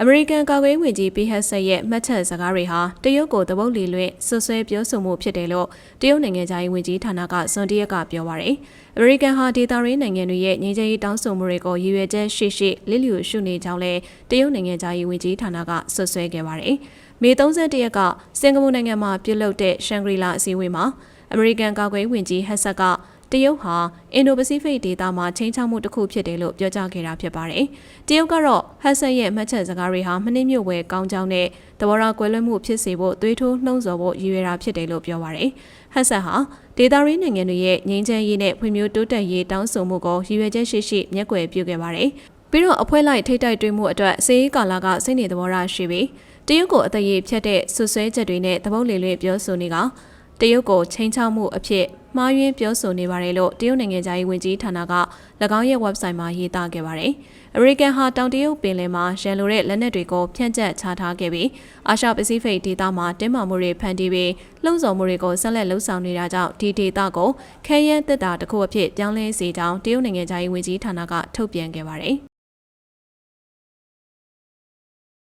အမေရိကန်ကာကွယ်ရေးဝန်ကြီးပီဟက်ဆက်ရဲ့မှတ်ချက်စကားတွေဟာတရုတ်ကိုတပုတ်လီလွင့်ဆွဆွဲပြောဆိုမှုဖြစ်တယ်လို့တရုတ်နိုင်ငံသားရေးဝန်ကြီးဌာနကဇွန်တရက်ကပြောပါရယ်။အမေရိကန်ဟာဒေသရင်းနိုင်ငံတွေရဲ့ငြိမ်းချမ်းရေးတောင်းဆိုမှုတွေကိုရည်ရွယ်ချက်ရှိရှိလစ်လျူရှုနေကြောင်းလည်းတရုတ်နိုင်ငံသားရေးဝန်ကြီးဌာနကဆွဆွဲခဲ့ပါရယ်။မေ31ရက်ကစင်ကာပူနိုင်ငံမှာပြုလုပ်တဲ့ရှန်ဂရီလာအစည်းအဝေးမှာအမေရိကန်ကာကွယ်ရေးဝန်ကြီးဟက်ဆက်က တရုတ်ဟာအင်ဒိုပစိဖိတ်ဒေသမှာချိန်ချောက်မှုတစ်ခုဖြစ်တယ်လို့ပြောကြားခဲ့တာဖြစ်ပါတယ်။တရုတ်ကတော့ဟတ်ဆန်ရဲ့မှတ်ချက်စကားတွေဟာမနှိမ့်မြုပ်ဝဲကောင်းကြောင်းနဲ့တဘောရာကွဲလွဲမှုဖြစ်စေဖို့သွေးထိုးနှုံးဆော်ဖို့ရည်ရွယ်တာဖြစ်တယ်လို့ပြောပါတယ်။ဟတ်ဆန်ဟာဒေတာရင်းနိုင်ငံတွေရဲ့ငြိမ်းချမ်းရေးနဲ့ဖွံ့ဖြိုးတိုးတက်ရေးတောင်းဆိုမှုကိုရည်ရွယ်ချက်ရှိရှိမျက်ကွယ်ပြုခဲ့ပါတယ်။ပြီးတော့အဖွဲလိုက်ထိတ်တိုက်တွင်းမှုအတွက်စေရေးကာလာကစိတ်နေသဘောထားရှိပြီးတရုတ်ကိုအတရေဖြတ်တဲ့ဆွဆွဲချက်တွေနဲ့သဘုတ်လေလွင့်ပြောဆိုနေက တရုတ်ကိုချိန်ချောက်မှုအဖြစ်မှားယွင်းပြောဆိုနေပါတယ်လို့တရုတ်နိုင်ငံသားရေးဝန်ကြီးဌာနက၎င်းရဲ့ website မှာရေးသားခဲ့ပါတယ်။အမေရိကန်ဟာတောင်တရုတ်ပင်လယ်မှာရန်လိုတဲ့လက်နက်တွေကိုဖြန့်ကျက်ချထားခဲ့ပြီးအာရှပစိဖိတ်ဒေသမှာတင်းမာမှုတွေဖန်တီးပြီးလှုံ့ဆော်မှုတွေကိုဆက်လက်လှုံ့ဆော်နေတာကြောင့်ဒီဒေသကိုခဲယမ်းတက်တာတစ်ခုအဖြစ်ပြောင်းလဲစေကြောင်းတရုတ်နိုင်ငံသားရေးဝန်ကြီးဌာနကထုတ်ပြန်ခဲ့ပါတယ်။